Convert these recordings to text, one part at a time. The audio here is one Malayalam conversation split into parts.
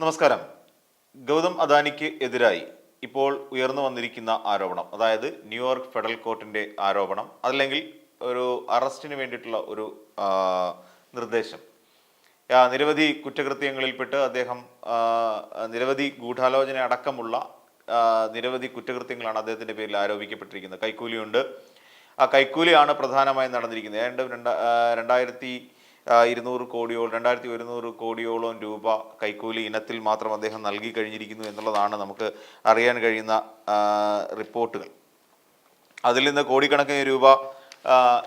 നമസ്കാരം. ഗൗതം അദാനിക്ക് എതിരായി ഇപ്പോൾ ഉയർന്നു വന്നിരിക്കുന്ന ആരോപണം അതായത് ന്യൂയോർക്ക് ഫെഡറൽ കോർട്ടിന്റെ ആരോപണം അതല്ലെങ്കിൽ ഒരു അറസ്റ്റിന് വേണ്ടിയിട്ടുള്ള ഒരു നിർദ്ദേശം. നിരവധി കുറ്റകൃത്യങ്ങളിൽപ്പെട്ട് അദ്ദേഹം നിരവധി ഗൂഢാലോചന അടക്കമുള്ള നിരവധി കുറ്റകൃത്യങ്ങളാണ് അദ്ദേഹത്തിന്റെ പേരിൽ ആരോപിക്കപ്പെട്ടിരിക്കുന്നത്. കൈക്കൂലിയുണ്ട്. ആ കൈക്കൂലിയാണ് പ്രധാനമായും നടന്നിരിക്കുന്നത്. ഏതാണ്ട് രണ്ട രണ്ടായിരത്തി ഇരുന്നൂറ് കോടിയോളം രണ്ടായിരത്തി ഒരുന്നൂറ് കോടിയോളം രൂപ കൈക്കൂലി ഇനത്തിൽ മാത്രം അദ്ദേഹം നൽകി കഴിഞ്ഞിരിക്കുന്നു എന്നുള്ളതാണ് നമുക്ക് അറിയാൻ കഴിയുന്ന റിപ്പോർട്ടുകൾ. അതിൽ നിന്ന് കോടിക്കണക്കിന് രൂപ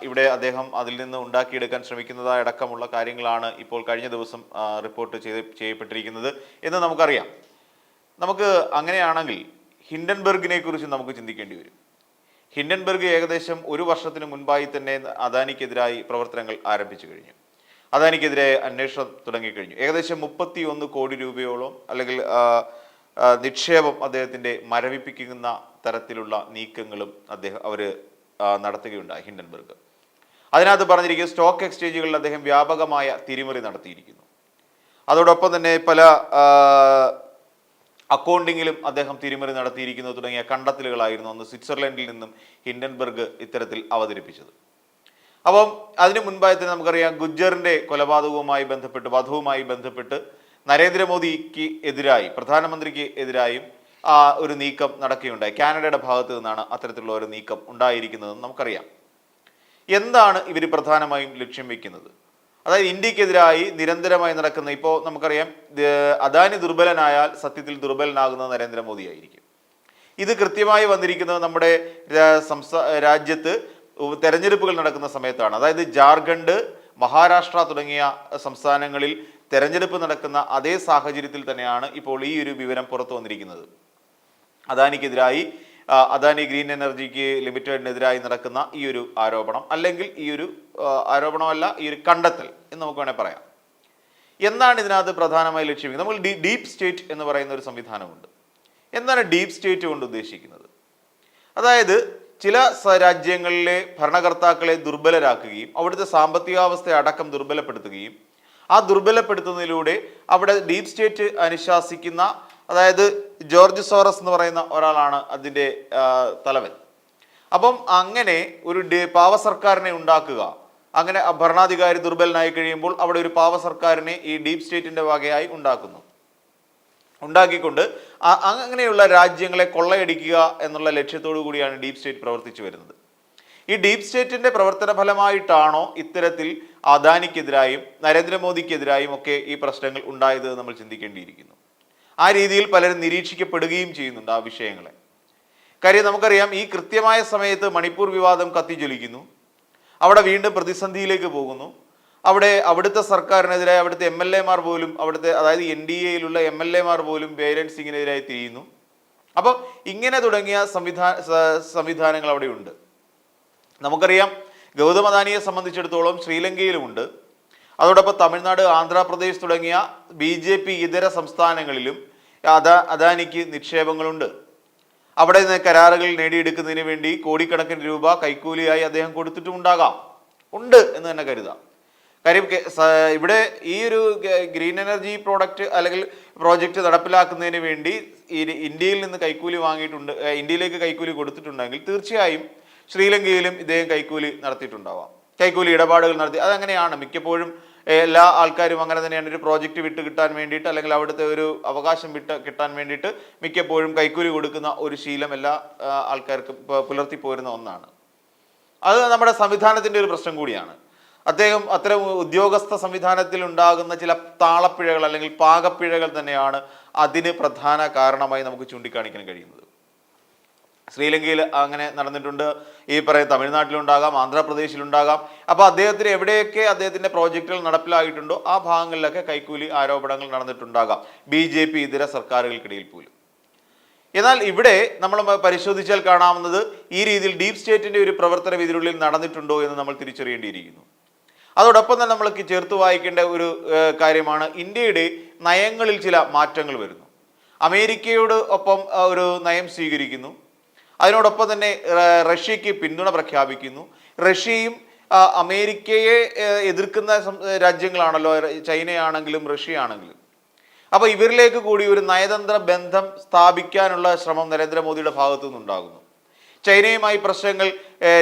ഇവിടെ അദ്ദേഹം അതിൽ നിന്ന് ഉണ്ടാക്കിയെടുക്കാൻ ശ്രമിക്കുന്നതായ അടക്കമുള്ള കാര്യങ്ങളാണ് ഇപ്പോൾ കഴിഞ്ഞ ദിവസം റിപ്പോർട്ട് ചെയ്ത് ചെയ്യപ്പെട്ടിരിക്കുന്നത് എന്ന് നമുക്കറിയാം. നമുക്ക് അങ്ങനെയാണെങ്കിൽ ഹിൻഡൻബർഗിനെ കുറിച്ച് നമുക്ക് ചിന്തിക്കേണ്ടി വരും. ഹിൻഡൻബർഗ് ഏകദേശം ഒരു വർഷത്തിന് മുൻപായി തന്നെ അദാനിക്കെതിരായി പ്രവർത്തനങ്ങൾ ആരംഭിച്ചു കഴിഞ്ഞു. അദാനിക്കെതിരെ അന്വേഷണം തുടങ്ങിക്കഴിഞ്ഞു. ഏകദേശം മുപ്പത്തി ഒന്ന് കോടി രൂപയോളം അല്ലെങ്കിൽ നിക്ഷേപം അദ്ദേഹത്തിന്റെ മരവിപ്പിക്കുന്ന തരത്തിലുള്ള നീക്കങ്ങളും അദ്ദേഹം അവർ നടത്തുകയുണ്ടായി ഹിൻഡൻബർഗ്. അതിനകത്ത് പറഞ്ഞിരിക്കുന്നത് സ്റ്റോക്ക് എക്സ്ചേഞ്ചുകളിൽ അദ്ദേഹം വ്യാപകമായ തിരിമറി നടത്തിയിരിക്കുന്നു. അതോടൊപ്പം തന്നെ പല അക്കൗണ്ടിങ്ങിലും അദ്ദേഹം തിരിമറി നടത്തിയിരിക്കുന്നു തുടങ്ങിയ കണ്ടെത്തലുകളായിരുന്നു അന്ന് സ്വിറ്റ്സർലൻഡിൽ നിന്നും ഹിൻഡൻബർഗ് ഇത്തരത്തിൽ അവതരിപ്പിച്ചത്. അപ്പം അതിനു മുൻപായി തന്നെ നമുക്കറിയാം ഗുജ്ജറിന്റെ കൊലപാതകവുമായി ബന്ധപ്പെട്ട് വധവുമായി ബന്ധപ്പെട്ട് നരേന്ദ്രമോദിക്ക് എതിരായി പ്രധാനമന്ത്രിക്ക് എതിരായും ഒരു നീക്കം നടക്കുകയുണ്ടായി. കാനഡയുടെ ഭാഗത്ത് നിന്നാണ് അത്തരത്തിലുള്ള ഒരു നീക്കം ഉണ്ടായിരിക്കുന്നതെന്ന് നമുക്കറിയാം. എന്താണ് ഇവർ പ്രധാനമായും ലക്ഷ്യം വെക്കുന്നത്? അതായത് ഇന്ത്യക്കെതിരായി നിരന്തരമായി നടക്കുന്ന ഇപ്പോൾ നമുക്കറിയാം അദാനി ദുർബലനായാൽ സത്യത്തിൽ ദുർബലനാകുന്നത് നരേന്ദ്രമോദിയായിരിക്കും. ഇത് കൃത്യമായി വന്നിരിക്കുന്നത് നമ്മുടെ സംസ്ഥാ രാജ്യത്ത് തെരഞ്ഞെടുപ്പുകൾ നടക്കുന്ന സമയത്താണ്. അതായത് ജാർഖണ്ഡ് മഹാരാഷ്ട്ര തുടങ്ങിയ സംസ്ഥാനങ്ങളിൽ തെരഞ്ഞെടുപ്പ് നടക്കുന്ന അതേ സാഹചര്യത്തിൽ തന്നെയാണ് ഇപ്പോൾ ഈ ഒരു വിവരം പുറത്തു വന്നിരിക്കുന്നത്. അദാനിക്കെതിരായി അദാനി ഗ്രീൻ എനർജിക്ക് ലിമിറ്റഡിനെതിരായി നടക്കുന്ന ഈ ഒരു ആരോപണം അല്ലെങ്കിൽ ഈ ഒരു ആരോപണമല്ല ഈ ഒരു കണ്ടെത്തൽ എന്ന് നമുക്ക് വേണേൽ പറയാം. എന്താണ് ഇതിനകത്ത് പ്രധാനമായി ലക്ഷ്യമിക്കുന്നത് നമ്മൾ ഡീ ഡീപ്പ് സ്റ്റേറ്റ് എന്ന് പറയുന്ന ഒരു സംവിധാനമുണ്ട്. എന്താണ് ഡീപ്പ് സ്റ്റേറ്റ് കൊണ്ട് ഉദ്ദേശിക്കുന്നത്? അതായത് ചില രാജ്യങ്ങളിലെ ഭരണകർത്താക്കളെ ദുർബലരാക്കുകയും അവിടുത്തെ സാമ്പത്തികാവസ്ഥ അടക്കം ദുർബലപ്പെടുത്തുകയും ആ ദുർബലപ്പെടുത്തുന്നതിലൂടെ അവിടെ ഡീപ് സ്റ്റേറ്റ് അനുശാസിക്കുന്ന അതായത് ജോർജ് സോറസ് എന്ന് പറയുന്ന ഒരാളാണ് അതിന്റെ തലവൻ. അപ്പം അങ്ങനെ ഒരു പാവ സർക്കാരിനെ ഉണ്ടാക്കുക. അങ്ങനെ ഭരണാധികാരി ദുർബലനായി കഴിയുമ്പോൾ അവിടെ ഒരു പാവ സർക്കാരിനെ ഈ ഡീപ് സ്റ്റേറ്റിന്റെ വകയായി ഉണ്ടാക്കുന്നു. ഉണ്ടാക്കിക്കൊണ്ട് അങ്ങനെയുള്ള രാജ്യങ്ങളെ കൊള്ളയടിക്കുക എന്നുള്ള ലക്ഷ്യത്തോടു കൂടിയാണ് ഡീപ് സ്റ്റേറ്റ് പ്രവർത്തിച്ചു വരുന്നത്. ഈ ഡീപ് സ്റ്റേറ്റിന്റെ പ്രവർത്തന ഫലമായിട്ടാണോ ഇത്തരത്തിൽ അദാനിക്കെതിരായും നരേന്ദ്രമോദിക്കെതിരായും ഒക്കെ ഈ പ്രശ്നങ്ങൾ ഉണ്ടായത് നമ്മൾ ചിന്തിക്കേണ്ടിയിരിക്കുന്നു. ആ രീതിയിൽ പലരും നിരീക്ഷിക്കപ്പെടുകയും ചെയ്യുന്നുണ്ട് ആ വിഷയങ്ങളെ. കാര്യം നമുക്കറിയാം ഈ കൃത്യമായ സമയത്ത് മണിപ്പൂർ വിവാദം കത്തിജ്വലിക്കുന്നു. അവിടെ വീണ്ടും പ്രതിസന്ധിയിലേക്ക് പോകുന്നു. അവിടെ അവിടുത്തെ സർക്കാരിനെതിരെ അവിടുത്തെ എം എൽ എമാർ പോലും അവിടുത്തെ അതായത് എൻ ഡി എയിലുള്ള എം എൽ എമാർ പോലും ബേരൻ സിംഗിനെതിരായി തിരിയുന്നു. അപ്പം ഇങ്ങനെ തുടങ്ങിയ സംവിധാന സംവിധാനങ്ങൾ അവിടെയുണ്ട്. നമുക്കറിയാം ഗൗതം അദാനിയെ സംബന്ധിച്ചിടത്തോളം ശ്രീലങ്കയിലുമുണ്ട്. അതോടൊപ്പം തമിഴ്നാട് ആന്ധ്രാപ്രദേശ് തുടങ്ങിയ ബി ജെ പി ഇതര സംസ്ഥാനങ്ങളിലും അദാ അദാനിക്ക് നിക്ഷേപങ്ങളുണ്ട്. അവിടെ നിന്ന് കരാറുകൾ നേടിയെടുക്കുന്നതിന് വേണ്ടി കോടിക്കണക്കിന് രൂപ കൈക്കൂലിയായി അദ്ദേഹം കൊടുത്തിട്ടുമുണ്ടാകാം. ഉണ്ട് എന്ന് തന്നെ കരുതാം. കാര്യം ഇവിടെ ഈ ഒരു ഗ്രീൻ എനർജി പ്രോഡക്റ്റ് അല്ലെങ്കിൽ പ്രോജക്റ്റ് നടപ്പിലാക്കുന്നതിന് വേണ്ടി ഇന്ത്യയിൽ നിന്ന് കൈക്കൂലി വാങ്ങിയിട്ടുണ്ട് ഇന്ത്യയിലേക്ക് കൈക്കൂലി കൊടുത്തിട്ടുണ്ടെങ്കിൽ തീർച്ചയായും ശ്രീലങ്കയിലും ഇദ്ദേഹം കൈക്കൂലി നടത്തിയിട്ടുണ്ടാവാം. കൈക്കൂലി ഇടപാടുകൾ നടത്തി. അതങ്ങനെയാണ്. മിക്കപ്പോഴും എല്ലാ ആൾക്കാരും അങ്ങനെ തന്നെയാണ്. ഒരു പ്രോജക്റ്റ് വിട്ട് കിട്ടാൻ വേണ്ടിയിട്ട് അല്ലെങ്കിൽ അവിടുത്തെ ഒരു അവകാശം വിട്ട് കിട്ടാൻ വേണ്ടിയിട്ട് മിക്കപ്പോഴും കൈക്കൂലി കൊടുക്കുന്ന ഒരു ശീലം എല്ലാ ആൾക്കാർക്കും പുലർത്തി പോരുന്ന ഒന്നാണ്. അത് നമ്മുടെ സംവിധാനത്തിന്റെ ഒരു പ്രശ്നം കൂടിയാണ്. അദ്ദേഹം അത്തരം ഉദ്യോഗസ്ഥ സംവിധാനത്തിൽ ഉണ്ടാകുന്ന ചില താളപ്പിഴകൾ അല്ലെങ്കിൽ പാകപ്പിഴകൾ തന്നെയാണ് അതിന് പ്രധാന കാരണമായി നമുക്ക് ചൂണ്ടിക്കാണിക്കാൻ കഴിയുന്നത്. ശ്രീലങ്കയിൽ അങ്ങനെ നടന്നിട്ടുണ്ട്. ഈ പറയുന്ന തമിഴ്നാട്ടിലുണ്ടാകാം ആന്ധ്രാപ്രദേശിലുണ്ടാകാം. അപ്പോൾ അദ്ദേഹത്തിന് എവിടെയൊക്കെ അദ്ദേഹത്തിന്റെ പ്രോജക്റ്റുകൾ നടപ്പിലായിട്ടുണ്ടോ ആ ഭാഗങ്ങളിലൊക്കെ കൈക്കൂലി ആരോപണങ്ങൾ നടന്നിട്ടുണ്ടാകാം. ബി ജെ പി ഇതര സർക്കാരുകൾക്കിടയിൽ പോലും. എന്നാൽ ഇവിടെ നമ്മൾ പരിശോധിച്ചാൽ കാണാവുന്നത് ഈ രീതിയിൽ ഡീപ് സ്റ്റേറ്റിന്റെ ഒരു പ്രവർത്തനം ഇതിനുള്ളിൽ നടന്നിട്ടുണ്ടോ എന്ന് നമ്മൾ തിരിച്ചറിയേണ്ടിയിരിക്കുന്നു. അതോടൊപ്പം തന്നെ നമ്മൾക്ക് ചേർത്ത് വായിക്കേണ്ട ഒരു കാര്യമാണ് ഇന്ത്യയുടെ നയങ്ങളിൽ ചില മാറ്റങ്ങൾ വരുന്നു. അമേരിക്കയോട് ഒപ്പം ഒരു നയം സ്വീകരിക്കുന്നു. അതിനോടൊപ്പം തന്നെ റഷ്യയ്ക്ക് പിന്തുണ പ്രഖ്യാപിക്കുന്നു. റഷ്യയും അമേരിക്കയെ എതിർക്കുന്ന രാജ്യങ്ങളാണല്ലോ. ചൈനയാണെങ്കിലും റഷ്യ ആണെങ്കിലും അപ്പോൾ ഇവരിലേക്ക് കൂടി ഒരു നയതന്ത്ര ബന്ധം സ്ഥാപിക്കാനുള്ള ശ്രമം നരേന്ദ്രമോദിയുടെ ഭാഗത്തു നിന്നുണ്ടാകുന്നു ചൈനയുമായി പ്രശ്നങ്ങൾ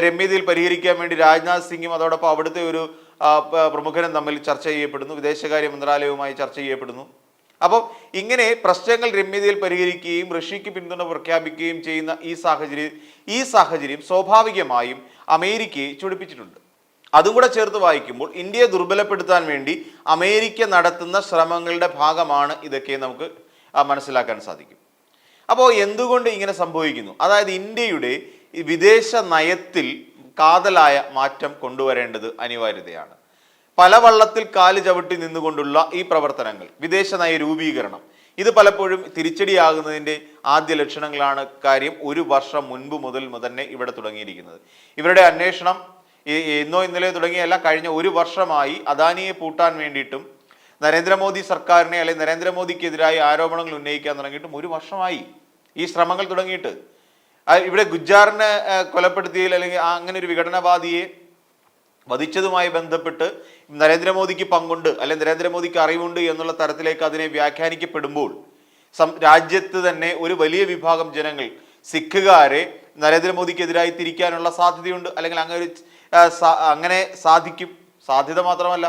രമ്യതയിൽ പരിഹരിക്കാൻ വേണ്ടി രാജ്നാഥ് സിംഗും അതോടൊപ്പം അവിടുത്തെ ഒരു ആ, പ- തമ്മിൽ ചർച്ച ചെയ്യപ്പെടുന്നു. വിദേശകാര്യ മന്ത്രാലയവുമായി ചർച്ച ചെയ്യപ്പെടുന്നു. അപ്പം ഇങ്ങനെ പ്രശ്നങ്ങൾ രമ്യതയിൽ പരിഹരിക്കുകയും റഷ്യക്ക് പിന്തുണ പ്രഖ്യാപിക്കുകയും ചെയ്യുന്ന ഈ സാഹചര്യം ഈ സാഹചര്യം സ്വാഭാവികമായും അമേരിക്കയെ ചുടിപ്പിച്ചിട്ടുണ്ട്. അതും കൂടെ ചേർത്ത് വായിക്കുമ്പോൾ ഇന്ത്യയെ ദുർബലപ്പെടുത്താൻ വേണ്ടി അമേരിക്ക നടത്തുന്ന ശ്രമങ്ങളുടെ ഭാഗമാണ് ഇതൊക്കെ നമുക്ക് മനസ്സിലാക്കാൻ സാധിക്കും. അപ്പോൾ എന്തുകൊണ്ട് ഇങ്ങനെ സംഭവിക്കുന്നു? അതായത് ഇന്ത്യയുടെ വിദേശ നയത്തിൽ കാതലായ മാറ്റം കൊണ്ടുവരേണ്ടത് അനിവാര്യതയാണ്. പല വള്ളത്തിൽ കാൽ ചവിട്ടി നിന്നുകൊണ്ടുള്ള ഈ പ്രവർത്തനങ്ങൾ വിദേശ നയ രൂപീകരണം ഇത് പലപ്പോഴും തിരിച്ചടിയാകുന്നതിന്റെ ആദ്യ ലക്ഷണങ്ങളാണ് കാര്യം ഒരു വർഷം മുൻപ് മുതൽ തന്നെ ഇവിടെ തുടങ്ങിയിരിക്കുന്നത്. ഇവരുടെ അന്വേഷണം ഇന്നോ ഇന്നലെ തുടങ്ങിയല്ല കഴിഞ്ഞ ഒരു വർഷമായി അദാനിയെ പൂട്ടാൻ വേണ്ടിയിട്ടും നരേന്ദ്രമോദി സർക്കാരിനെ അല്ലെങ്കിൽ നരേന്ദ്രമോദിക്കെതിരായി ആരോപണങ്ങൾ ഉന്നയിക്കാൻ തുടങ്ങിയിട്ടും ഒരു വർഷമായി ഈ ശ്രമങ്ങൾ തുടങ്ങിയിട്ട് ഇവിടെ ഗുജ്ജാറിനെ കൊലപ്പെടുത്തിയതിൽ അല്ലെങ്കിൽ അങ്ങനെ ഒരു വിഘടനവാദിയെ വധിച്ചതുമായി ബന്ധപ്പെട്ട് നരേന്ദ്രമോദിക്ക് പങ്കുണ്ട് അല്ലെങ്കിൽ നരേന്ദ്രമോദിക്ക് അറിവുണ്ട് എന്നുള്ള തരത്തിലേക്ക് അതിനെ വ്യാഖ്യാനിക്കപ്പെടുമ്പോൾ രാജ്യത്ത് തന്നെ ഒരു വലിയ വിഭാഗം ജനങ്ങൾ സിഖുകാരെ നരേന്ദ്രമോദിക്കെതിരായി തിരിക്കാനുള്ള സാധ്യതയുണ്ട് അല്ലെങ്കിൽ അങ്ങനെ ഒരു അങ്ങനെ സാധിക്കും. സാധ്യത മാത്രമല്ല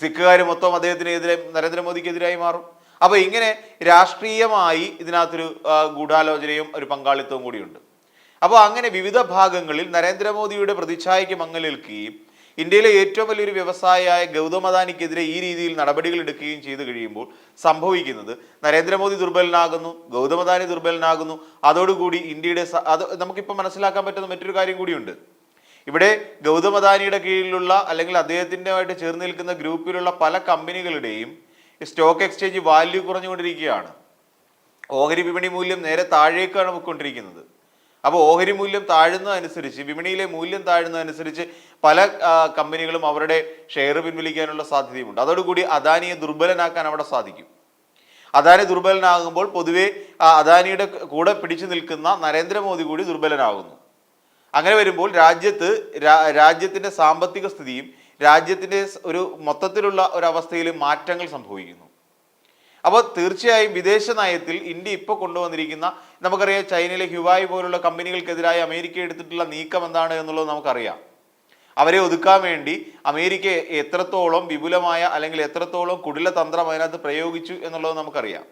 സിഖുകാർ മൊത്തം അദ്ദേഹത്തിനെതിരെ നരേന്ദ്രമോദിക്കെതിരായി മാറും. അപ്പൊ ഇങ്ങനെ രാഷ്ട്രീയമായി ഇതിനകത്തൊരു ഗൂഢാലോചനയും ഒരു പങ്കാളിത്തവും കൂടിയുണ്ട്. അപ്പോൾ അങ്ങനെ വിവിധ ഭാഗങ്ങളിൽ നരേന്ദ്രമോദിയുടെ പ്രതിച്ഛായയ്ക്ക് മങ്ങലേൽക്കുകയും ഇന്ത്യയിലെ ഏറ്റവും വലിയൊരു വ്യവസായിയായ ഗൗതം അദാനിക്കെതിരെ ഈ രീതിയിൽ നടപടികൾ എടുക്കുകയും ചെയ്തു കഴിയുമ്പോൾ സംഭവിക്കുന്നത് നരേന്ദ്രമോദി ദുർബലനാകുന്നു ഗൗതം അദാനി ദുർബലനാകുന്നു. അതോടുകൂടി ഇന്ത്യയുടെ അത് നമുക്കിപ്പോൾ മനസ്സിലാക്കാൻ പറ്റുന്ന മറ്റൊരു കാര്യം കൂടിയുണ്ട്. ഇവിടെ ഗൗതം അദാനിയുടെ കീഴിലുള്ള അല്ലെങ്കിൽ അദ്ദേഹത്തിന്റെ ആയിട്ട് ചേർന്ന് നിൽക്കുന്ന ഗ്രൂപ്പിലുള്ള പല കമ്പനികളുടെയും സ്റ്റോക്ക് എക്സ്ചേഞ്ച് വാല്യൂ കുറഞ്ഞുകൊണ്ടിരിക്കുകയാണ്. ഓഹരി വിപണി മൂല്യം നേരെ താഴേക്കാണ് പോയിക്കൊണ്ടിരിക്കുന്നത്. അപ്പോൾ ഓഹരി മൂല്യം താഴുന്നതനുസരിച്ച് വിപണിയിലെ മൂല്യം താഴുന്നതനുസരിച്ച് പല കമ്പനികളും അവരുടെ ഷെയർ പിൻവലിക്കാനുള്ള സാധ്യതയുമുണ്ട്. അതോടുകൂടി അദാനിയെ ദുർബലനാക്കാൻ അവിടെ സാധിക്കും. അദാനി ദുർബലനാകുമ്പോൾ പൊതുവെ അദാനിയുടെ കൂടെ പിടിച്ചു നിൽക്കുന്ന നരേന്ദ്രമോദി കൂടി ദുർബലനാകുന്നു. അങ്ങനെ വരുമ്പോൾ രാജ്യത്ത് രാ- രാജ്യത്തിന്റെ സാമ്പത്തിക സ്ഥിതിയും രാജ്യത്തിന്റെ ഒരു മൊത്തത്തിലുള്ള ഒരു അവസ്ഥയിൽ മാറ്റങ്ങൾ സംഭവിക്കുന്നു. അപ്പോൾ തീർച്ചയായും വിദേശ നയത്തിൽ ഇന്ത്യ ഇപ്പോൾ കൊണ്ടുവന്നിരിക്കുന്ന നമുക്കറിയാം ചൈനയിലെ ഹ്യുവായി പോലുള്ള കമ്പനികൾക്കെതിരായി അമേരിക്ക എടുത്തിട്ടുള്ള നീക്കം എന്താണ് എന്നുള്ളത് നമുക്കറിയാം. അവരെ ഒതുക്കാൻ വേണ്ടി അമേരിക്ക എത്രത്തോളം വിപുലമായ അല്ലെങ്കിൽ എത്രത്തോളം കുടില തന്ത്രം അതിനകത്ത് പ്രയോഗിച്ചു എന്നുള്ളത് നമുക്കറിയാം.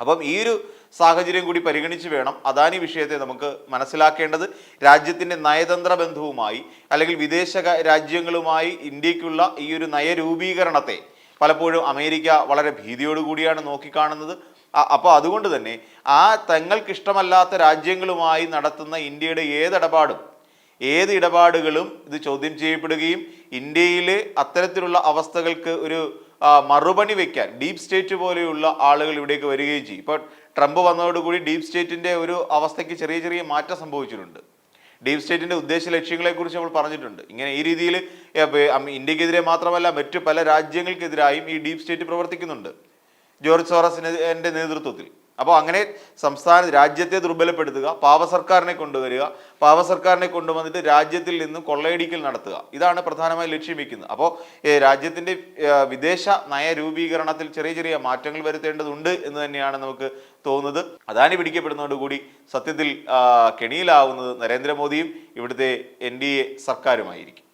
അപ്പം ഈ ഒരു സാഹചര്യം കൂടി പരിഗണിച്ച് വേണം അദാനി വിഷയത്തെ നമുക്ക് മനസ്സിലാക്കേണ്ടത്. രാജ്യത്തിന്റെ നയതന്ത്ര ബന്ധവുമായി അല്ലെങ്കിൽ വിദേശ രാജ്യങ്ങളുമായി ഇന്ത്യക്കുള്ള ഈ ഒരു നയരൂപീകരണത്തെ പലപ്പോഴും അമേരിക്ക വളരെ ഭീതിയോടുകൂടിയാണ് നോക്കിക്കാണുന്നത്. അപ്പോൾ അതുകൊണ്ട് തന്നെ ആ തങ്ങൾക്ക് ഇഷ്ടമല്ലാത്ത രാജ്യങ്ങളുമായി നടത്തുന്ന ഇന്ത്യയുടെ ഏതിടപാടും ഏത് ഇടപാടുകളും ഇത് ചോദ്യം ചെയ്യപ്പെടുകയും ഇന്ത്യയിൽ അത്തരത്തിലുള്ള അവസ്ഥകൾക്ക് ഒരു മറുപടി വെക്കാൻ ഡീപ് സ്റ്റേറ്റ് പോലെയുള്ള ആളുകൾ ഇവിടേക്ക് വരികയും ചെയ്യും. ഇപ്പോൾ ട്രംപ് വന്നതോടുകൂടി ഡീപ് സ്റ്റേറ്റിന്റെ ഒരു അവസ്ഥയ്ക്ക് ചെറിയ ചെറിയ മാറ്റം സംഭവിച്ചിട്ടുണ്ട്. ഡീപ് സ്റ്റേറ്റിന്റെ ഉദ്ദേശ ലക്ഷ്യങ്ങളെക്കുറിച്ച് നമ്മൾ പറഞ്ഞിട്ടുണ്ട്. ഇങ്ങനെ ഈ രീതിയിൽ ഇന്ത്യക്കെതിരെ മാത്രമല്ല മറ്റു പല രാജ്യങ്ങൾക്കെതിരായും ഈ ഡീപ് സ്റ്റേറ്റ് പ്രവർത്തിക്കുന്നുണ്ട്. ജോർജ് സോറസിന്റെ നേതൃത്വത്തിൽ. അപ്പോൾ അങ്ങനെ സംസ്ഥാന രാജ്യത്തെ ദുർബലപ്പെടുത്തുക പാവ സർക്കാരിനെ കൊണ്ടുവരിക പാവ സർക്കാരിനെ കൊണ്ടുവന്നിട്ട് രാജ്യത്തിൽ നിന്നും കൊള്ളയടിക്കൽ നടത്തുക. ഇതാണ് പ്രധാനമായി ലക്ഷ്യം വയ്ക്കുന്നത് അപ്പോൾ രാജ്യത്തിന്റെ വിദേശ നയ രൂപീകരണത്തിൽ ചെറിയ ചെറിയ മാറ്റങ്ങൾ വരുത്തേണ്ടതുണ്ട് എന്ന് തന്നെയാണ് നമുക്ക് തോന്നുന്നത്. അദാനി പിടിക്കപ്പെടുന്നതോടുകൂടി സത്യത്തിൽ കെണിയിലാവുന്നത് നരേന്ദ്രമോദിയും ഇവിടുത്തെ എൻ ഡി എ സർക്കാരുമായിരിക്കും.